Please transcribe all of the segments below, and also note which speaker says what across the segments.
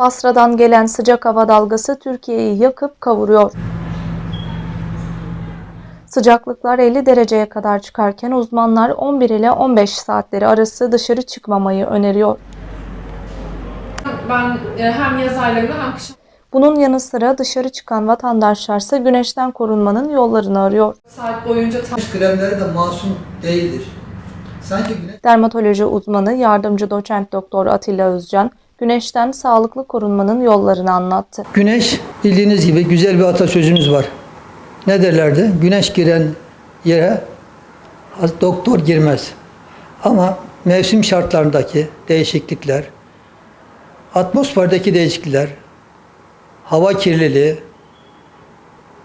Speaker 1: Basra'dan gelen sıcak hava dalgası Türkiye'yi yakıp kavuruyor. Sıcaklıklar 50 dereceye kadar çıkarken uzmanlar 11 ile 15 saatleri arası dışarı çıkmamayı öneriyor.
Speaker 2: Ben e, hem yaz aylarında hem kış
Speaker 1: Bunun yanı sıra dışarı çıkan vatandaşlarsa güneşten korunmanın yollarını arıyor.
Speaker 2: saat boyunca
Speaker 3: Güneş kremleri de masum değildir. Sanki güneş
Speaker 1: Dermatoloji uzmanı yardımcı doçent doktor Atilla Özcan, güneşten sağlıklı korunmanın yollarını anlattı.
Speaker 3: Güneş bildiğiniz gibi güzel bir atasözümüz var. Ne derlerdi? Güneş giren yere doktor girmez. Ama mevsim şartlarındaki değişiklikler, atmosferdeki değişiklikler, hava kirliliği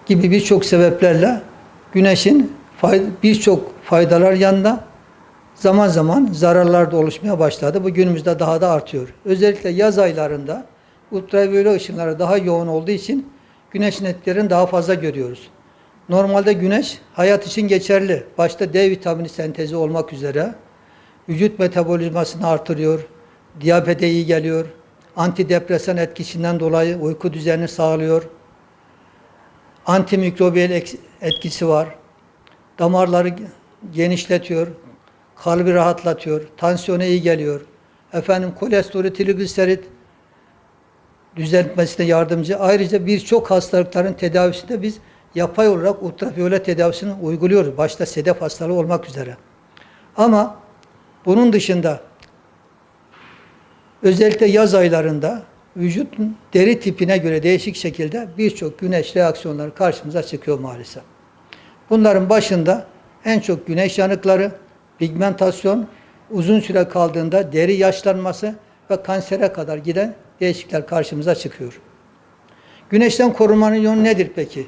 Speaker 3: gibi birçok sebeplerle güneşin birçok faydalar yanında zaman zaman zararlar da oluşmaya başladı. Bu günümüzde daha da artıyor. Özellikle yaz aylarında ultraviyole ışınları daha yoğun olduğu için güneşin etkilerini daha fazla görüyoruz. Normalde güneş hayat için geçerli. Başta D vitamini sentezi olmak üzere vücut metabolizmasını artırıyor, diyabete iyi geliyor, antidepresan etkisinden dolayı uyku düzenini sağlıyor, antimikrobiyel eks- etkisi var, damarları genişletiyor, kalbi rahatlatıyor, tansiyona iyi geliyor. Efendim kolesterol, trigliserit düzeltmesine yardımcı. Ayrıca birçok hastalıkların tedavisinde biz yapay olarak ultraviyole tedavisini uyguluyoruz. Başta sedef hastalığı olmak üzere. Ama bunun dışında özellikle yaz aylarında vücudun deri tipine göre değişik şekilde birçok güneş reaksiyonları karşımıza çıkıyor maalesef. Bunların başında en çok güneş yanıkları, pigmentasyon, uzun süre kaldığında deri yaşlanması ve kansere kadar giden değişiklikler karşımıza çıkıyor. Güneşten korunmanın yolu nedir peki?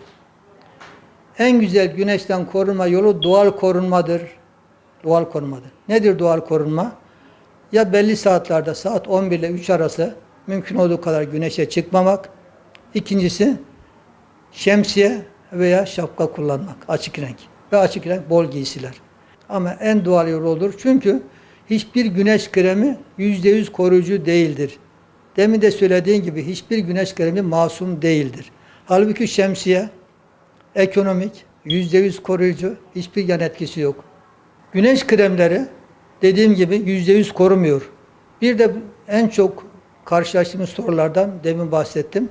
Speaker 3: En güzel güneşten korunma yolu doğal korunmadır. Doğal korunmadır. Nedir doğal korunma? Ya belli saatlerde saat 11 ile 3 arası mümkün olduğu kadar güneşe çıkmamak. İkincisi şemsiye veya şapka kullanmak. Açık renk. Ve açık renk bol giysiler. Ama en doğal yol olur. Çünkü hiçbir güneş kremi %100 koruyucu değildir. Demin de söylediğim gibi hiçbir güneş kremi masum değildir. Halbuki şemsiye ekonomik, %100 koruyucu, hiçbir yan etkisi yok. Güneş kremleri dediğim gibi %100 korumuyor. Bir de en çok karşılaştığımız sorulardan demin bahsettim.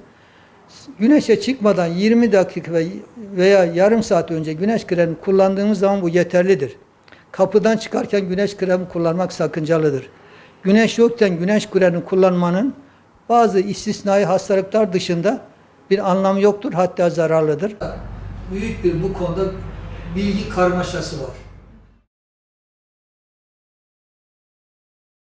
Speaker 3: Güneşe çıkmadan 20 dakika ve- veya yarım saat önce güneş kremi kullandığımız zaman bu yeterlidir. Kapıdan çıkarken güneş kremi kullanmak sakıncalıdır. Güneş yokken güneş kremi kullanmanın bazı istisnai hastalıklar dışında bir anlamı yoktur, hatta zararlıdır. Büyük bir bu konuda bilgi karmaşası var.